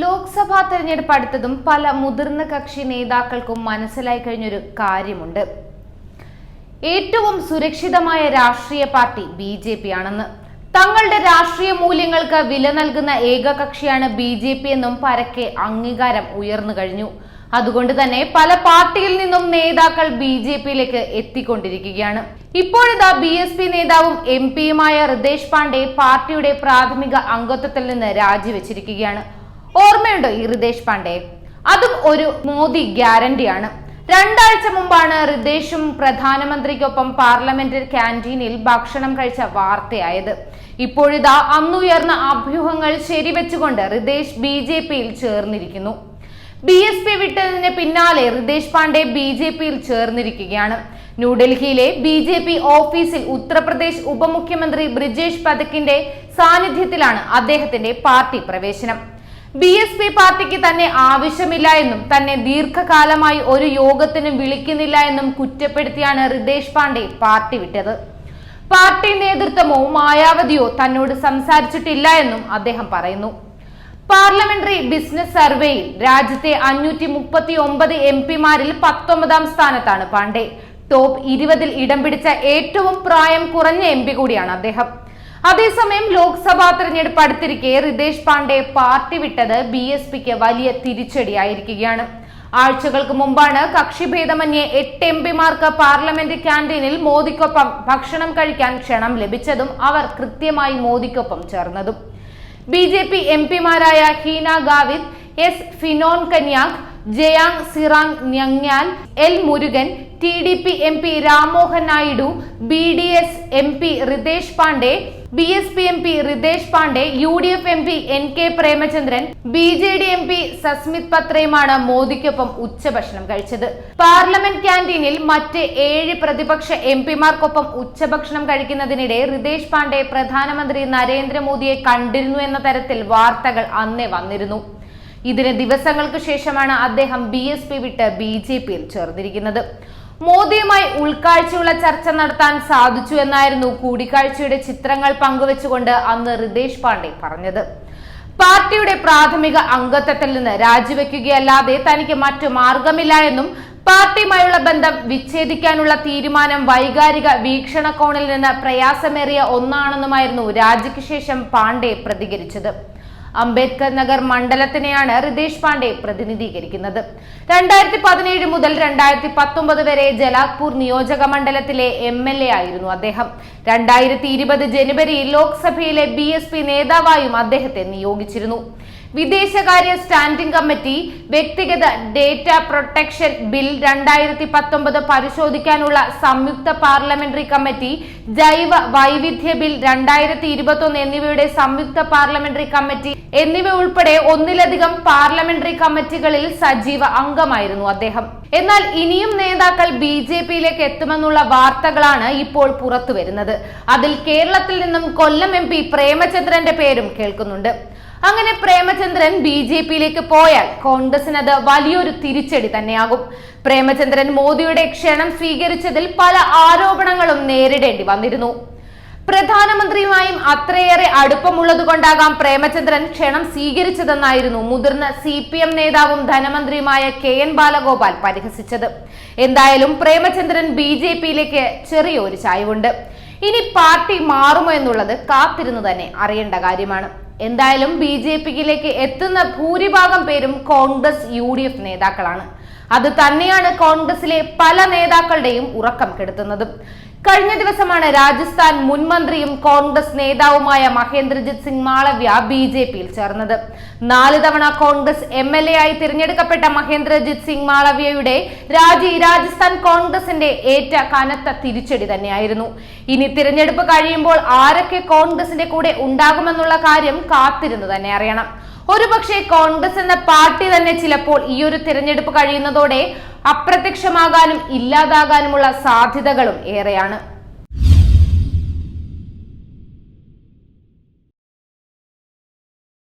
ലോക്സഭാ തെരഞ്ഞെടുപ്പ് അടുത്തതും പല മുതിർന്ന കക്ഷി നേതാക്കൾക്കും മനസ്സിലായി കഴിഞ്ഞൊരു കാര്യമുണ്ട്. ഏറ്റവും സുരക്ഷിതമായ രാഷ്ട്രീയ പാർട്ടി ബി ജെ പി ആണെന്ന്. തങ്ങളുടെ രാഷ്ട്രീയ മൂല്യങ്ങൾക്ക് വില നൽകുന്ന ഏക കക്ഷിയാണ് ബി ജെ പി എന്നും പരക്കെ അംഗീകാരം ഉയർന്നു കഴിഞ്ഞു. അതുകൊണ്ട് തന്നെ പല പാർട്ടിയിൽ നിന്നും നേതാക്കൾ ബി ജെ പിയിലേക്ക് എത്തിക്കൊണ്ടിരിക്കുകയാണ്. ഇപ്പോഴിതാ ബി എസ് പി നേതാവും എം പിയുമായ ഹൃദേശ് പാണ്ഡെ പാർട്ടിയുടെ പ്രാഥമിക അംഗത്വത്തിൽ നിന്ന് രാജിവെച്ചിരിക്കുകയാണ്. ഓർമ്മയുണ്ടോ ഈ റിതേഷ് പാണ്ഡെ? അതും ഒരു മോദി ഗ്യാരണ്ടിയാണ് രണ്ടാഴ്ച മുമ്പാണ് റിതേഷും പ്രധാനമന്ത്രിക്കൊപ്പം പാർലമെന്റ് ക്യാന്റീനിൽ ഭക്ഷണം കഴിച്ച വാർത്തയായത്. ഇപ്പോഴിതാ അന്നുയർന്ന അഭ്യൂഹങ്ങൾ ശരിവെച്ചുകൊണ്ട് റിതേഷ് ബി ജെ പിയിൽ ചേർന്നിരിക്കുന്നു. ബി എസ് പി വിട്ടതിന് പിന്നാലെ റിതേഷ് പാണ്ഡെ ബി ജെ പിയിൽ ചേർന്നിരിക്കുകയാണ്. ന്യൂഡൽഹിയിലെ ബി ജെ പി ഓഫീസിൽ ഉത്തർപ്രദേശ് ഉപമുഖ്യമന്ത്രി ബ്രിജേഷ് പതക്കിന്റെ സാന്നിധ്യത്തിലാണ് അദ്ദേഹത്തിന്റെ പാർട്ടി പ്രവേശനം. ബി എസ് പി പാർട്ടിക്ക് തന്നെ ആവശ്യമില്ല എന്നും തന്നെ ദീർഘകാലമായി ഒരു യോഗത്തിനും വിളിക്കുന്നില്ല എന്നും കുറ്റപ്പെടുത്തിയാണ് റിതേഷ് പാണ്ഡെ പാർട്ടി വിട്ടത്. പാർട്ടി നേതൃത്വമോ മായാവതിയോ തന്നോട് സംസാരിച്ചിട്ടില്ല എന്നും അദ്ദേഹം പറയുന്നു. പാർലമെന്ററി ബിസിനസ് സർവേയിൽ രാജ്യത്തെ അഞ്ഞൂറ്റി മുപ്പത്തി ഒമ്പത് എം പിമാരിൽ പത്തൊമ്പതാം സ്ഥാനത്താണ് പാണ്ഡെ. ടോപ്പ് ഇരുപതിൽ ഇടം പിടിച്ച ഏറ്റവും പ്രായം കുറഞ്ഞ എം കൂടിയാണ് അദ്ദേഹം. അതേസമയം ലോക്സഭാ തെരഞ്ഞെടുപ്പ് അടുത്തിരിക്കെ റിതേഷ് പാണ്ഡെ പാർട്ടി വിട്ടത് ബി എസ് പിക്ക് വലിയ തിരിച്ചടിയായിരിക്കുകയാണ്. ആഴ്ചകൾക്ക് മുമ്പാണ് കക്ഷിഭേദമന്യേ എട്ട് എം പിമാർക്ക് പാർലമെന്റ് ക്യാന്റീനിൽ മോദിക്കൊപ്പം ഭക്ഷണം കഴിക്കാൻ ക്ഷണം ലഭിച്ചതും അവർ കൃത്യമായി മോദിക്കൊപ്പം ചേർന്നതും. ബി ജെ പി എം പിമാരായ Heena Gavit S Phangnon Konyak Jamyang Tsering ഞങ്ങാൻ L Murugan T D P M P Rammohan Naidu B D S M P Ritesh Pandey B S P M P Ritesh Pandey U D F M P N K Premachandran B J D M P Sasmit പത്രയുമാണ് മോദിക്കൊപ്പം ഉച്ചഭക്ഷണം കഴിച്ചത്. Parliament ക്യാന്റീനിൽ മറ്റ് ഏഴ് പ്രതിപക്ഷ M പിമാർക്കൊപ്പം ഉച്ചഭക്ഷണം കഴിക്കുന്നതിനിടെ റിതേഷ് പാണ്ഡെ പ്രധാനമന്ത്രി നരേന്ദ്രമോദിയെ കണ്ടിരുന്നു എന്ന തരത്തിൽ വാർത്തകൾ അന്നേ വന്നിരുന്നു. ഇതിന് ദിവസങ്ങൾക്ക് ശേഷമാണ് അദ്ദേഹം ബി എസ് പി വിട്ട് ബി ജെ പിയിൽ ചേർന്നിരിക്കുന്നത്. മോദിയുമായി ഉൾക്കാഴ്ചയുള്ള ചർച്ച നടത്താൻ സാധിച്ചു എന്നായിരുന്നു കൂടിക്കാഴ്ചയുടെ ചിത്രങ്ങൾ പങ്കുവച്ചുകൊണ്ട് അന്ന് റിതേഷ് പാണ്ഡെ പറഞ്ഞത്. പാർട്ടിയുടെ പ്രാഥമിക അംഗത്വത്തിൽ നിന്ന് രാജിവെക്കുകയല്ലാതെ തനിക്ക് മറ്റു മാർഗമില്ല എന്നും പാർട്ടിയുമായുള്ള ബന്ധം വിച്ഛേദിക്കാനുള്ള തീരുമാനം വൈകാരിക വീക്ഷണകോണിൽ നിന്ന് പ്രയാസമേറിയ ഒന്നാണെന്നുമായിരുന്നു രാജിക്ക് ശേഷം പാണ്ഡെ പ്രതികരിച്ചത്. അംബേദ്കർ നഗർ മണ്ഡലത്തിനെയാണ് റിതേഷ് പാണ്ഡെ പ്രതിനിധീകരിക്കുന്നത്. രണ്ടായിരത്തി പതിനേഴ് മുതൽ രണ്ടായിരത്തി പത്തൊമ്പത് വരെ ജലാഗ്പൂർ നിയോജക മണ്ഡലത്തിലെ എം എൽ എ ആയിരുന്നു അദ്ദേഹം. രണ്ടായിരത്തി ഇരുപത് ജനുവരിയിൽ ലോക്സഭയിലെ ബി എസ് പി നേതാവായും അദ്ദേഹത്തെ നിയോഗിച്ചിരുന്നു. വിദേശകാര്യ സ്റ്റാൻഡിംഗ് കമ്മിറ്റി വ്യക്തിഗത ഡേറ്റ പ്രൊട്ടക്ഷൻ ബിൽ രണ്ടായിരത്തി പത്തൊമ്പത് പരിശോധിക്കാനുള്ള സംയുക്ത പാർലമെന്ററി കമ്മിറ്റി ജൈവ വൈവിധ്യ ബിൽ രണ്ടായിരത്തി ഇരുപത്തൊന്ന് എന്നിവയുടെ സംയുക്ത പാർലമെന്ററി കമ്മിറ്റി എന്നിവ ഉൾപ്പെടെ ഒന്നിലധികം പാർലമെന്ററി കമ്മിറ്റികളിൽ സജീവ അംഗമായിരുന്നു അദ്ദേഹം. എന്നാൽ ഇനിയും നേതാക്കൾ ബി ജെ പിയിലേക്ക് എത്തുമെന്നുള്ള വാർത്തകളാണ് ഇപ്പോൾ പുറത്തുവരുന്നത്. അതിൽ കേരളത്തിൽ നിന്നും കൊല്ലം എം പി പ്രേമചന്ദ്രന്റെ പേരും കേൾക്കുന്നുണ്ട്. അങ്ങനെ പ്രേമചന്ദ്രൻ ബി ജെ പിയിലേക്ക് പോയാൽ കോൺഗ്രസിന് അത് വലിയൊരു തിരിച്ചടി തന്നെയാകും. പ്രേമചന്ദ്രൻ മോദിയുടെ ക്ഷണം സ്വീകരിച്ചതിൽ പല ആരോപണങ്ങളും നേരിടേണ്ടി വന്നിരുന്നു. പ്രധാനമന്ത്രിയുമായും അത്രയേറെ അടുപ്പമുള്ളതുകൊണ്ടാകാം പ്രേമചന്ദ്രൻ ക്ഷണം സ്വീകരിച്ചതെന്നായിരുന്നു മുതിർന്ന സി പി എം നേതാവും ധനമന്ത്രിയുമായ കെ എൻ ബാലഗോപാൽ പരിഹസിച്ചത്. എന്തായാലും പ്രേമചന്ദ്രൻ ബി ജെ പിയിലേക്ക് ചെറിയൊരു ചായവുണ്ട്. ഇനി പാർട്ടി മാറുമോ എന്നുള്ളത് കാത്തിരുന്നു തന്നെ അറിയേണ്ട കാര്യമാണ്. എന്തായാലും ബി ജെ പിയിലേക്ക് എത്തുന്ന ഭൂരിഭാഗം പേരും കോൺഗ്രസ് യു ഡി എഫ് നേതാക്കളാണ്. അത് തന്നെയാണ് കോൺഗ്രസിലെ പല നേതാക്കളുടെയും ഉറക്കം കെടുത്തുന്നതും. കഴിഞ്ഞ ദിവസമാണ് രാജസ്ഥാൻ മുൻമന്ത്രിയും കോൺഗ്രസ് നേതാവുമായ മഹേന്ദ്രജിത് സിംഗ് മാളവ്യ ബി ജെ പിയിൽ ചേർന്നത്. നാല് തവണ കോൺഗ്രസ് എം എൽ എ ആയി തിരഞ്ഞെടുക്കപ്പെട്ട മഹേന്ദ്രജിത് സിംഗ് മാളവ്യയുടെ രാജി രാജസ്ഥാൻ കോൺഗ്രസിന്റെ ഏറ്റ കനത്ത തിരിച്ചടി തന്നെയായിരുന്നു. ഇനി തിരഞ്ഞെടുപ്പ് കഴിയുമ്പോൾ ആരൊക്കെ കോൺഗ്രസിന്റെ കൂടെ ഉണ്ടാകുമെന്നുള്ള കാര്യം കാത്തിരുന്നു തന്നെ അറിയണം. ഒരുപക്ഷെ കോൺഗ്രസ് എന്ന പാർട്ടി തന്നെ ചിലപ്പോൾ ഈ ഒരു തിരഞ്ഞെടുപ്പ് കഴിയുന്നതോടെ അപ്രത്യക്ഷമാകാനും ഇല്ലാതാകാനുമുള്ള സാധ്യതകളും ഏറെയാണ്.